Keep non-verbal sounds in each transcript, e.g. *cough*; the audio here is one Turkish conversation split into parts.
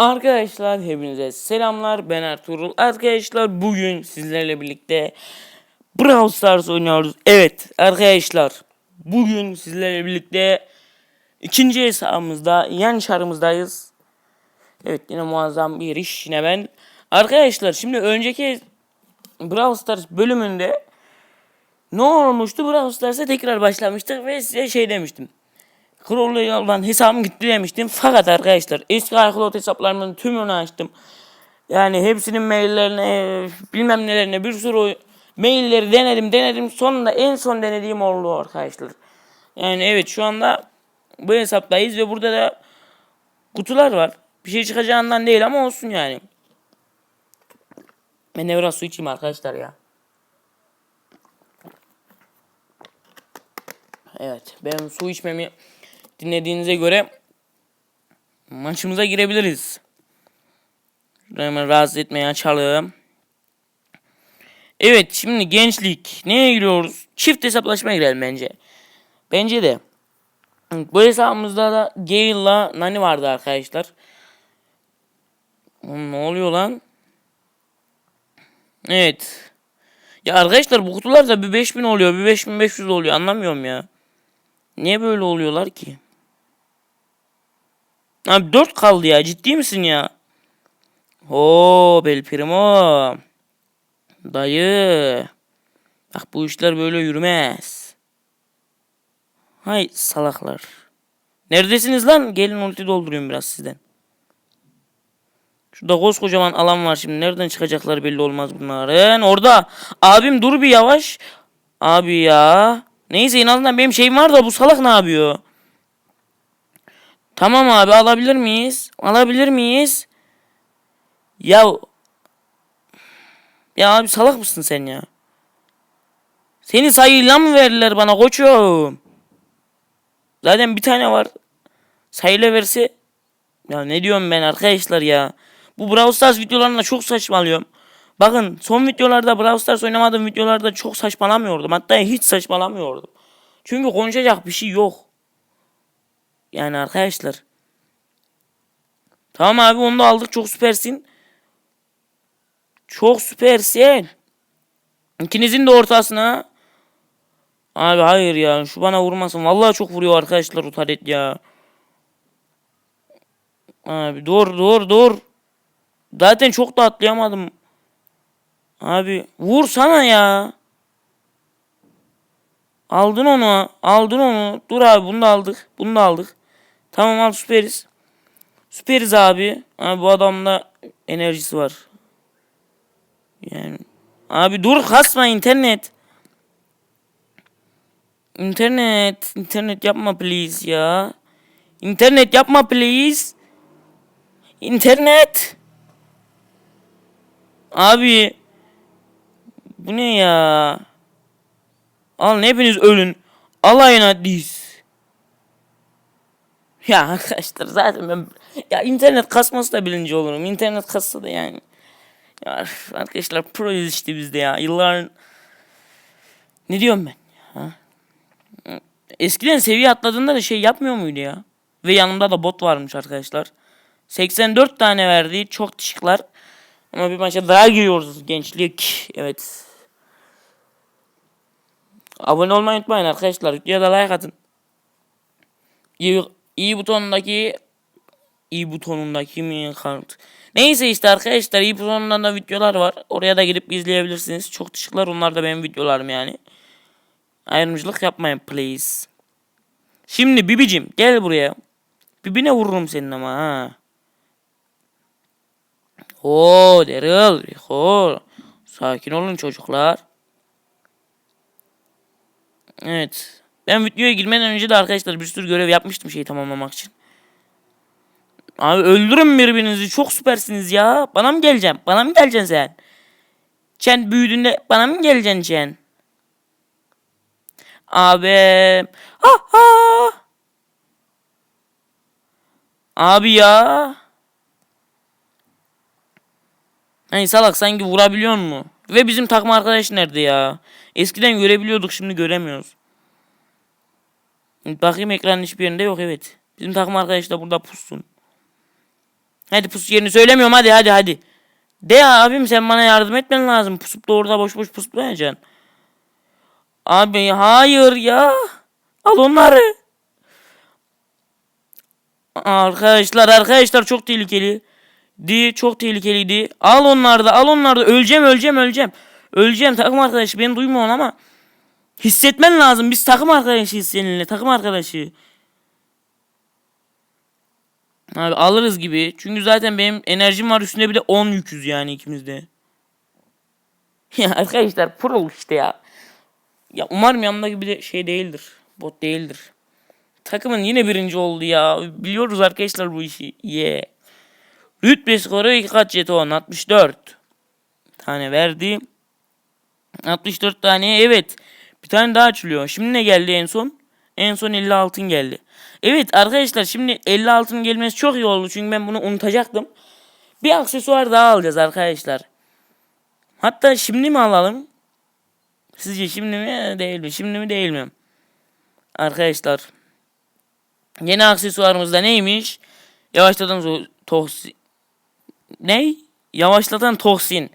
Arkadaşlar hepinize selamlar ben Ertuğrul. Arkadaşlar bugün sizlerle birlikte Brawl Stars oynuyoruz. Evet arkadaşlar bugün sizlerle birlikte ikinci hesabımızda yan çarımızdayız. Evet yine muazzam bir iş yine ben. Arkadaşlar şimdi önceki Brawl Stars bölümünde ne olmuştu? Brawl Stars'a tekrar başlamıştık ve size şey demiştim. Crowley yoldan hesabım gitti. Fakat arkadaşlar eski iCloud hesaplarımın tümünü açtım. Yani hepsinin maillerine bilmem nelerine bir sürü mailleri denedim denedim. Sonunda en son denediğim oldu arkadaşlar. Yani evet şu anda bu hesaptayız ve burada da kutular var. Bir şey çıkacağından değil ama olsun yani. Ben de biraz su içeyim arkadaşlar ya. Evet ben su içmemi dinlediğinize göre maçımıza girebiliriz. Hemen rahatsız etmeye açalım. Evet şimdi gençlik. Neye giriyoruz? Çift hesaplaşmaya girelim bence. Bence de. Bu hesabımızda da Gale'la Nani vardı arkadaşlar. Ne oluyor lan? Evet. Ya arkadaşlar bu kutular da bir 5000 oluyor, bir 5500 oluyor. Anlamıyorum ya. Niye böyle oluyorlar ki? Abi 4 kaldı ya. Ciddi misin ya? Oo Bel Primo. Dayı. Bak bu işler böyle yürümez. Hay salaklar. Neredesiniz lan? Gelin ulti doldurayım biraz sizden. Şurada koskocaman alan var şimdi. Nereden çıkacaklar belli olmaz bunların. Orada. Abim dur bir yavaş. Abi ya. Neyse en azından benim şeyim var da bu salak ne yapıyor? Tamam abi alabilir miyiz? Alabilir miyiz? Ya Ya abi salak mısın sen ya? Seni sayıyla mı verdiler bana koçum? Zaten bir tane var. Sayıyla verse ya ne diyorum ben arkadaşlar ya. Bu Brawl Stars videolarında çok saçmalıyorum. Bakın son videolarda Brawl Stars oynamadığım videolarda çok saçmalamıyordum. Hatta hiç saçmalamıyordum. Çünkü konuşacak bir şey yok. Yani arkadaşlar. Tamam abi onu da aldık. Çok süpersin. Çok süpersin. İkinizin de ortasına. Abi hayır ya. Şu bana vurmasın. Vallahi çok vuruyor arkadaşlar o taret ya. Abi dur dur dur. Zaten çok da atlayamadım. Abi vursana ya. Aldın onu. Aldın onu. Dur abi bunu da aldık. Bunu da aldık. Tamam al süperiz. Süperiz abi. Abi bu adamda enerjisi var. Yani. Abi dur kasma internet. İnternet. internet yapma please ya. İnternet yapma please. İnternet. Abi. Bu ne ya? Alın hepiniz ölün. Alayına diz. Ya arkadaşlar zaten ben ya internet kasması da bilinci olurum. İnternet kassa da yani. Ya arkadaşlar proyuz işte bizde ya. Yılların ne diyorum ben ya? Eskiden seviye atladığında da şey yapmıyor muydu ya? Ve yanımda da bot varmış arkadaşlar. 84 tane verdi. Çok teşekkürler. Ama bir maça daha giriyoruz gençlik. Evet. Abone olmayı unutmayın arkadaşlar. Videoya da like atın. İyi, iyi butonundaki iyi butonundaki mi kart? Neyse işte arkadaşlar iyi butonundan da videolar var. Oraya da girip izleyebilirsiniz. Çok teşekkürler. Onlar da benim videolarım yani. Ayrımcılık yapmayın please. Şimdi Bibicim gel buraya. Bibine vururum senin ama ha. Oo Daryl. Rico. Sakin olun çocuklar. Evet. Ben videoya girmeden önce de arkadaşlar bir sürü görev yapmıştım şeyi tamamlamak için. Abi öldürün birbirinizi. Çok süpersiniz ya. Bana mı geleceğim? Bana mı geleceksin sen? Sen büyüdüğünde bana mı geleceksin sen? Abi. Ha ha. Abi ya. Hani salak sanki vurabiliyor mu? Ve bizim takım arkadaş nerede ya? Eskiden görebiliyorduk şimdi göremiyoruz. Bakayım ekranın hiçbir yerinde yok evet. Bizim takım arkadaş da burada pussun. Hadi pus yerini söylemiyorum hadi hadi hadi. De abim sen bana yardım etmen lazım. Pusup da orada boş boş pusuplayacaksın. Abi hayır ya. Al onları. Arkadaşlar arkadaşlar çok tehlikeli. Di çok tehlikeliydi. Al onları da al onları da. Öleceğim öleceğim öleceğim. Öleceğim takım arkadaşı beni duymuyor ama. Hissetmen lazım. Biz takım arkadaşıyız seninle. Takım arkadaşı. Abi alırız gibi. Çünkü zaten benim enerjim var üstünde bir de 10 yüküz yani ikimizde. *laughs* Ya arkadaşlar pro işte ya. Ya umarım yanımdaki bir de şey değildir. Bot değildir. Takımın yine birinci oldu ya. Biliyoruz arkadaşlar bu işi. Yeah. Rütbe skoru 2 kaç jeton? 64 tane verdi. 64 tane evet. Tane daha açılıyor. Şimdi ne geldi en son? En son 50 altın geldi. Evet arkadaşlar şimdi 50 altın gelmesi çok iyi oldu. Çünkü ben bunu unutacaktım. Bir aksesuar daha alacağız arkadaşlar. Hatta şimdi mi alalım? Sizce şimdi mi değil mi? Şimdi mi değil mi? Arkadaşlar. Yeni aksesuarımız da neymiş? Yavaşlatan toksin. Ney? Yavaşlatan toksin.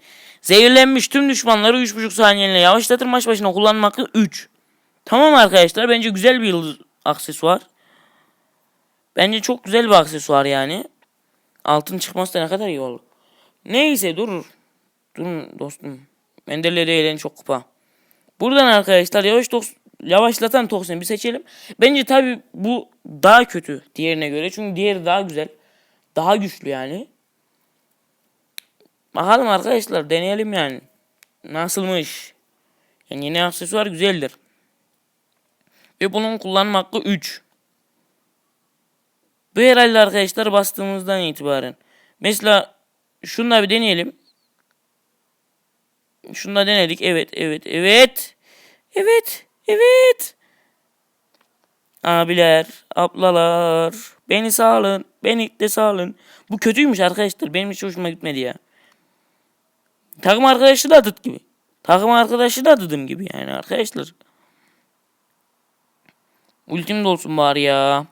Zehirlenmiş tüm düşmanları 3.5 saniyeyle yavaşlatır maç başına kullanma hakkı 3. Tamam arkadaşlar bence güzel bir yıldız aksesuar. Bence çok güzel bir aksesuar yani. Altın çıkması da ne kadar iyi olur. Neyse dur. Durun dostum. Menderle değil çok kupa. Buradan arkadaşlar yavaş tok yavaşlatan toksini bir seçelim. Bence tabi bu daha kötü diğerine göre. Çünkü diğeri daha güzel. Daha güçlü yani. Bakalım arkadaşlar deneyelim yani. Nasılmış? Yani yeni aksesuar güzeldir. Ve bunun kullanma hakkı 3. Bu herhalde arkadaşlar bastığımızdan itibaren. Mesela şunu da bir deneyelim. Şunu da denedik. Evet, evet, evet. Evet, evet. Abiler, ablalar. Beni sağlın. Beni de sağlın. Bu kötüymüş arkadaşlar. Benim hiç hoşuma gitmedi ya. Takım arkadaşı da dıt gibi. Takım arkadaşı da dıdım gibi yani arkadaşlar. Ultim de olsun bari ya.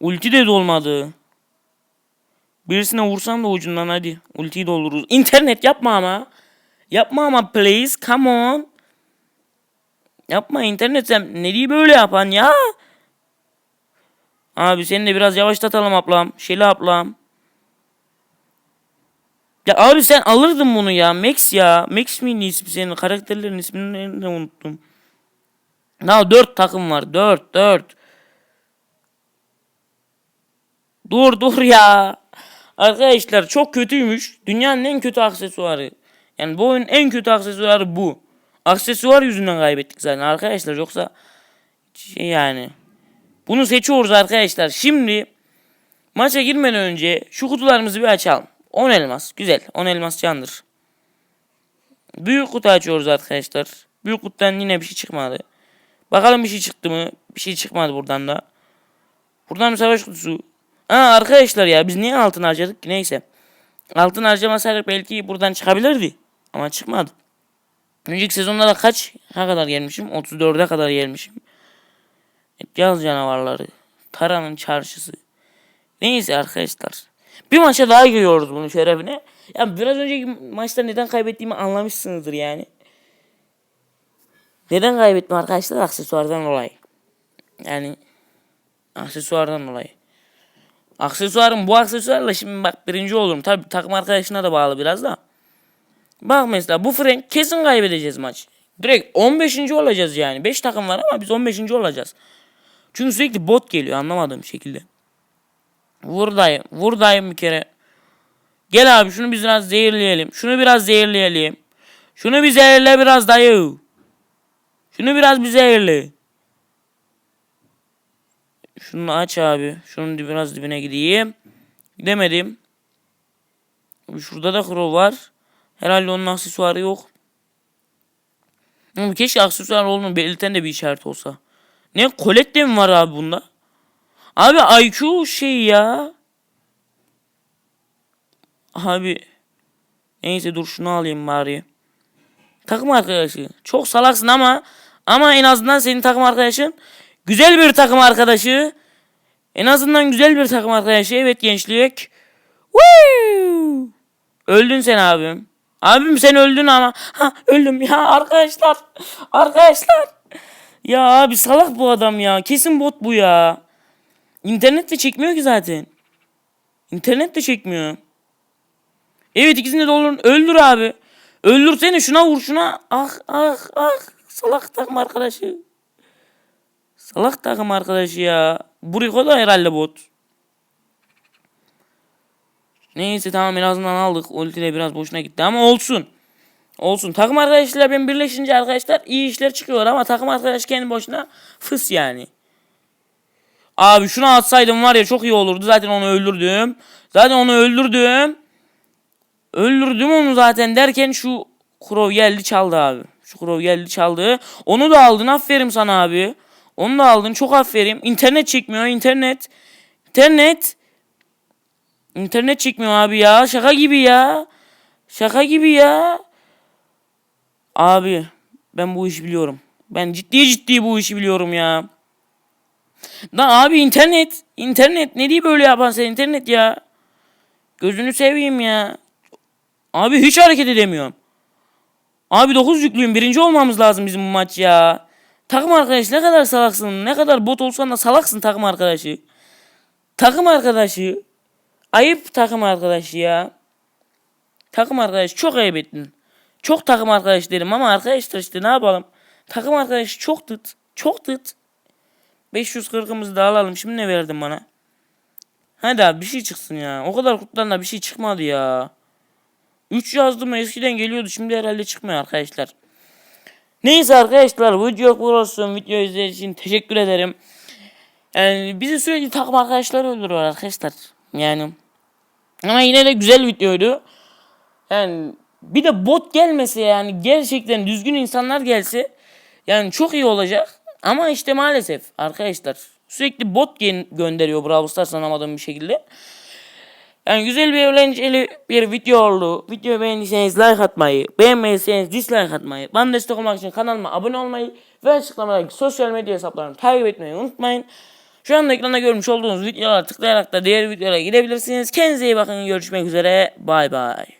Ulti de dolmadı. Birisine vursam da ucundan hadi. Ultiyi doldururuz. İnternet yapma ama. Yapma ama please. Come on. Yapma internet sen neyi böyle yapan ya? Abi seni de biraz yavaşlatalım ablam. Şeli ablam. Ya abi sen alırdın bunu ya. Max ya. Max miydi ismi senin? Karakterlerin ismini de unuttum. Daha 4 takım var. 4 4. Dur dur ya. Arkadaşlar çok kötüymüş. Dünyanın en kötü aksesuarı. Yani bu oyunun en kötü aksesuarı bu. Aksesuar yüzünden kaybettik zaten arkadaşlar. Yoksa şey yani. Bunu seçiyoruz arkadaşlar. Şimdi maça girmeden önce şu kutularımızı bir açalım. 10 elmas. Güzel. 10 elmas candır. Büyük kutu açıyoruz arkadaşlar. Büyük kutudan yine bir şey çıkmadı. Bakalım bir şey çıktı mı? Bir şey çıkmadı buradan da. Buradan bir savaş kutusu. Aa arkadaşlar ya biz niye altın harcadık ki? Neyse. Altın harcamasaydık belki buradan çıkabilirdi. Ama çıkmadı. Önceki sezonda da kaç ne kadar gelmişim? 34'e kadar gelmişim. Yaz canavarları. Tara'nın çarşısı. Neyse arkadaşlar. Bir maça daha giriyoruz bunun şerefine. Ya biraz önceki maçta neden kaybettiğimi anlamışsınızdır yani. Neden kaybettim arkadaşlar? Aksesuardan dolayı. Yani aksesuardan dolayı. Aksesuarım bu aksesuarla şimdi bak birinci olurum. Tabi takım arkadaşına da bağlı biraz da. Bak mesela bu Frank kesin kaybedeceğiz maç. Direkt 15. olacağız yani. 5 takım var ama biz 15. olacağız. Çünkü sürekli bot geliyor anlamadığım şekilde. Vur dayı. Vur dayım bir kere. Gel abi şunu biraz zehirleyelim. Şunu biraz zehirleyelim. Şunu bir zehirle biraz dayı. Şunu biraz bir zehirle. Şunu aç abi. Şunun biraz dibine gideyim. Gidemedim. Şurada da kro var. Herhalde onun aksesuarı yok. Keşke aksesuar olduğunu belirten de bir işaret olsa. Ne kolette mi var abi bunda? Abi IQ şey ya. Abi. Neyse dur şunu alayım bari. Takım arkadaşı. Çok salaksın ama ama en azından senin takım arkadaşın güzel bir takım arkadaşı. En azından güzel bir takım arkadaşı. Evet gençlik. Woo! Öldün sen abim. Abim sen öldün ama. Ha öldüm ya arkadaşlar. Arkadaşlar. Ya abi salak bu adam ya. Kesin bot bu ya. İnternet de çekmiyor ki zaten. İnternet de çekmiyor. Evet ikisini de doldurun. Öldür abi. Öldür seni şuna vur şuna. Ah ah ah. Salak takım arkadaşı. Salak takım arkadaşı ya. Bu Rico da herhalde bot. Neyse tamam en azından aldık. Ulti de biraz boşuna gitti ama olsun. Olsun. Takım arkadaşlarla ben birleşince arkadaşlar iyi işler çıkıyor ama takım arkadaş kendi boşuna fıs yani. Abi şunu atsaydım var ya çok iyi olurdu. Zaten onu öldürdüm. Zaten onu öldürdüm. Öldürdüm onu zaten derken şu Crow geldi çaldı abi. Şu Crow geldi çaldı. Onu da aldın aferin sana abi. Onu da aldın çok aferin. İnternet çekmiyor internet. İnternet. İnternet çekmiyor abi ya. Şaka gibi ya. Şaka gibi ya. Abi ben bu işi biliyorum. Ben ciddi ciddi bu işi biliyorum ya. Lan abi internet. internet ne diye böyle yapan sen internet ya. Gözünü seveyim ya. Abi hiç hareket edemiyorum. Abi 9 yüklüyüm. Birinci olmamız lazım bizim bu maç ya. Takım arkadaş ne kadar salaksın. Ne kadar bot olsan da salaksın takım arkadaşı. Takım arkadaşı. Ayıp takım arkadaşı ya. Takım arkadaş çok ayıp ettin. Çok takım arkadaş derim ama arkadaşlar işte ne yapalım. Takım arkadaşı çok tıt. Çok tıt. 540'ımızı da alalım. Şimdi ne verdin bana? Hadi abi bir şey çıksın ya. O kadar kutudan da bir şey çıkmadı ya. 3 yazdım eskiden geliyordu. Şimdi herhalde çıkmıyor arkadaşlar. Neyse arkadaşlar video bu olsun. Video izlediğiniz için teşekkür ederim. Yani bizi sürekli takım arkadaşlar öldürüyor arkadaşlar. Yani ama yine de güzel videoydu. Yani bir de bot gelmese yani gerçekten düzgün insanlar gelse yani çok iyi olacak. Ama işte maalesef arkadaşlar sürekli bot gönderiyor Brawl Stars anlamadığım bir şekilde. Yani güzel bir eğlenceli bir video oldu. Videoyu beğendiyseniz like atmayı, beğenmediyseniz dislike atmayı, bana destek olmak için kanalıma abone olmayı ve açıklamadaki sosyal medya hesaplarımı takip etmeyi unutmayın. Şu anda ekranda görmüş olduğunuz videolara tıklayarak da diğer videolara gidebilirsiniz. Kendinize iyi bakın. Görüşmek üzere. Bay bay.